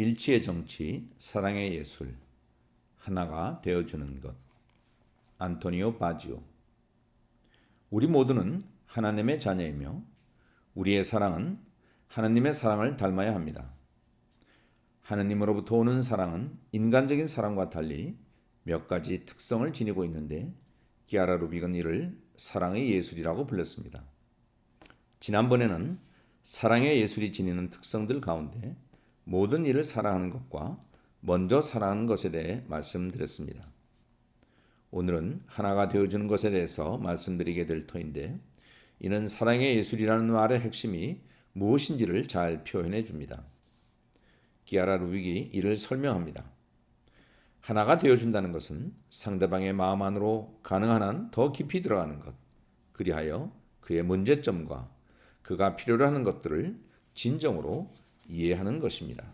일치의 정치, 사랑의 예술, 하나가 되어주는 것. 안토니오 바지오. 우리 모두는 하나님의 자녀이며 우리의 사랑은 하나님의 사랑을 닮아야 합니다. 하나님으로부터 오는 사랑은 인간적인 사랑과 달리 몇 가지 특성을 지니고 있는데 기아라 루빅은 이를 사랑의 예술이라고 불렀습니다. 지난번에는 사랑의 예술이 지니는 특성들 가운데 모든 일을 사랑하는 것과 먼저 사랑하는 것에 대해 말씀드렸습니다. 오늘은 하나가 되어주는 것에 대해서 말씀드리게 될 터인데 이는 사랑의 예술이라는 말의 핵심이 무엇인지를 잘 표현해 줍니다. 기아라 루빅이 이를 설명합니다. 하나가 되어준다는 것은 상대방의 마음 안으로 가능한 한 더 깊이 들어가는 것, 그리하여 그의 문제점과 그가 필요로 하는 것들을 진정으로 이해하는 것입니다.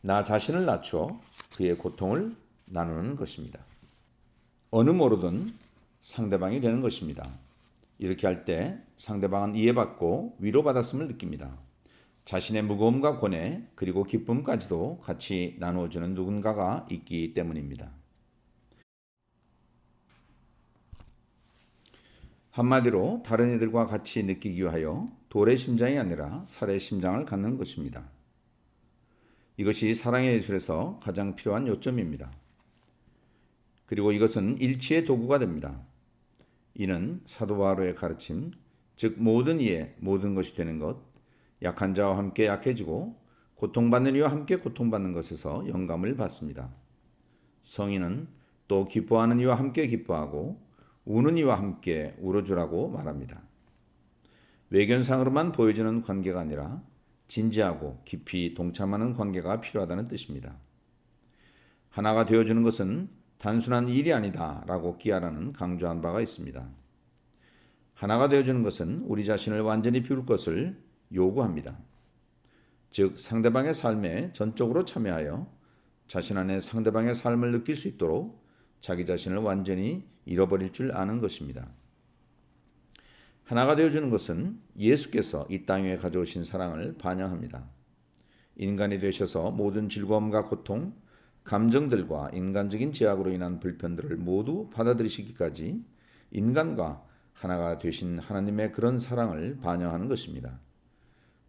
나 자신을 낮추어 그의 고통을 나누는 것입니다. 어느 모르든 상대방이 되는 것입니다. 이렇게 할 때 상대방은 이해받고 위로받았음을 느낍니다. 자신의 무거움과 고뇌 그리고 기쁨까지도 같이 나누어주는 누군가가 있기 때문입니다. 한마디로 다른 이들과 같이 느끼기 위하여 돌의 심장이 아니라 살의 심장을 갖는 것입니다. 이것이 사랑의 예술에서 가장 필요한 요점입니다. 그리고 이것은 일치의 도구가 됩니다. 이는 사도 바로의 가르침, 즉 모든 이에 모든 것이 되는 것, 약한 자와 함께 약해지고 고통받는 이와 함께 고통받는 것에서 영감을 받습니다. 성인은 또 기뻐하는 이와 함께 기뻐하고 우는 이와 함께 울어주라고 말합니다. 외견상으로만 보여지는 관계가 아니라 진지하고 깊이 동참하는 관계가 필요하다는 뜻입니다. 하나가 되어주는 것은 단순한 일이 아니다 라고 기아라는 강조한 바가 있습니다. 하나가 되어주는 것은 우리 자신을 완전히 비울 것을 요구합니다. 즉, 상대방의 삶에 전적으로 참여하여 자신 안에 상대방의 삶을 느낄 수 있도록 자기 자신을 완전히 잃어버릴 줄 아는 것입니다. 하나가 되어주는 것은 예수께서 이 땅에 가져오신 사랑을 반영합니다. 인간이 되셔서 모든 즐거움과 고통, 감정들과 인간적인 제약으로 인한 불편들을 모두 받아들이시기까지 인간과 하나가 되신 하나님의 그런 사랑을 반영하는 것입니다.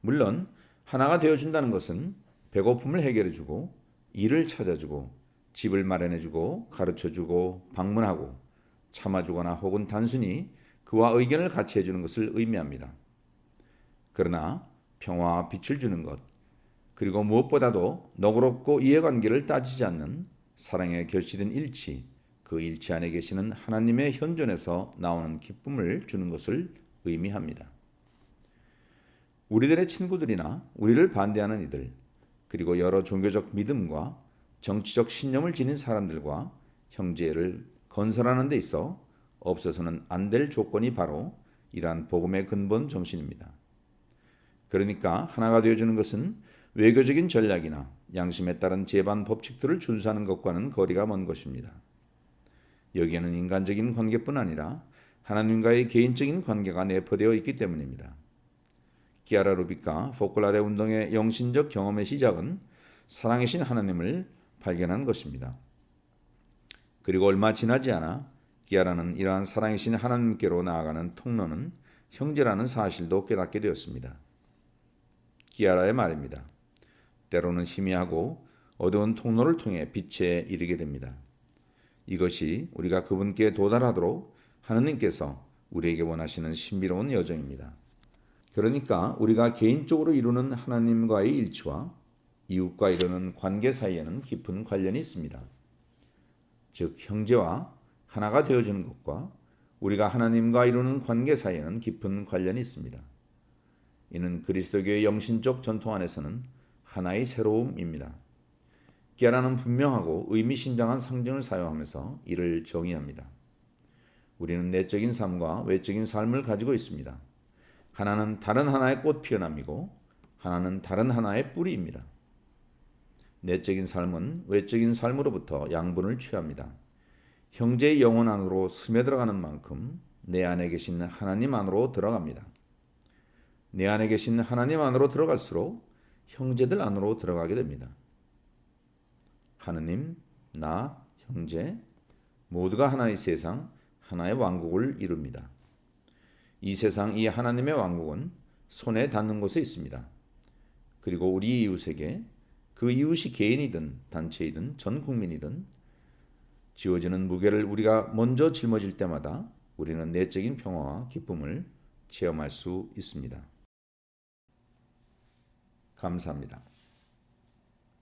물론 하나가 되어준다는 것은 배고픔을 해결해주고 일을 찾아주고 집을 마련해주고 가르쳐주고 방문하고 참아주거나 혹은 단순히 그와 의견을 같이 해주는 것을 의미합니다. 그러나 평화와 빛을 주는 것, 그리고 무엇보다도 너그럽고 이해관계를 따지지 않는 사랑에 결실된 일치, 그 일치 안에 계시는 하나님의 현존에서 나오는 기쁨을 주는 것을 의미합니다. 우리들의 친구들이나 우리를 반대하는 이들, 그리고 여러 종교적 믿음과 정치적 신념을 지닌 사람들과 형제를 건설하는 데 있어 없어서는 안 될 조건이 바로 이러한 복음의 근본 정신입니다. 그러니까 하나가 되어주는 것은 외교적인 전략이나 양심에 따른 제반 법칙들을 준수하는 것과는 거리가 먼 것입니다. 여기에는 인간적인 관계뿐 아니라 하나님과의 개인적인 관계가 내포되어 있기 때문입니다. 기아라 루비카 포클라레 운동의 영신적 경험의 시작은 사랑이신 하나님을 발견한 것입니다. 그리고 얼마 지나지 않아 기아라는 이러한 사랑이신 하나님께로 나아가는 통로는 형제라는 사실도 깨닫게 되었습니다. 기아라의 말입니다. 때로는 희미하고 어두운 통로를 통해 빛에 이르게 됩니다. 이것이 우리가 그분께 도달하도록 하느님께서 우리에게 원하시는 신비로운 여정입니다. 그러니까 우리가 개인적으로 이루는 하나님과의 일치와 이웃과 이루는 관계 사이에는 깊은 관련이 있습니다. 즉 형제와 하나가 되어지는 것과 우리가 하나님과 이루는 관계 사이에는 깊은 관련이 있습니다. 이는 그리스도교의 영신적 전통 안에서는 하나의 새로움입니다. 깨라는 분명하고 의미심장한 상징을 사용하면서 이를 정의합니다. 우리는 내적인 삶과 외적인 삶을 가지고 있습니다. 하나는 다른 하나의 꽃 피어남이고 하나는 다른 하나의 뿌리입니다. 내적인 삶은 외적인 삶으로부터 양분을 취합니다. 형제의 영혼 안으로 스며들어가는 만큼 내 안에 계신 하나님 안으로 들어갑니다. 내 안에 계신 하나님 안으로 들어갈수록 형제들 안으로 들어가게 됩니다. 하느님, 나, 형제 모두가 하나의 세상, 하나의 왕국을 이룹니다. 이 세상 이 하나님의 왕국은 손에 닿는 곳에 있습니다. 그리고 우리 이웃에게 그 이웃이 개인이든 단체이든 전 국민이든 지워지는 무게를 우리가 먼저 짊어질 때마다 우리는 내적인 평화와 기쁨을 체험할 수 있습니다. 감사합니다.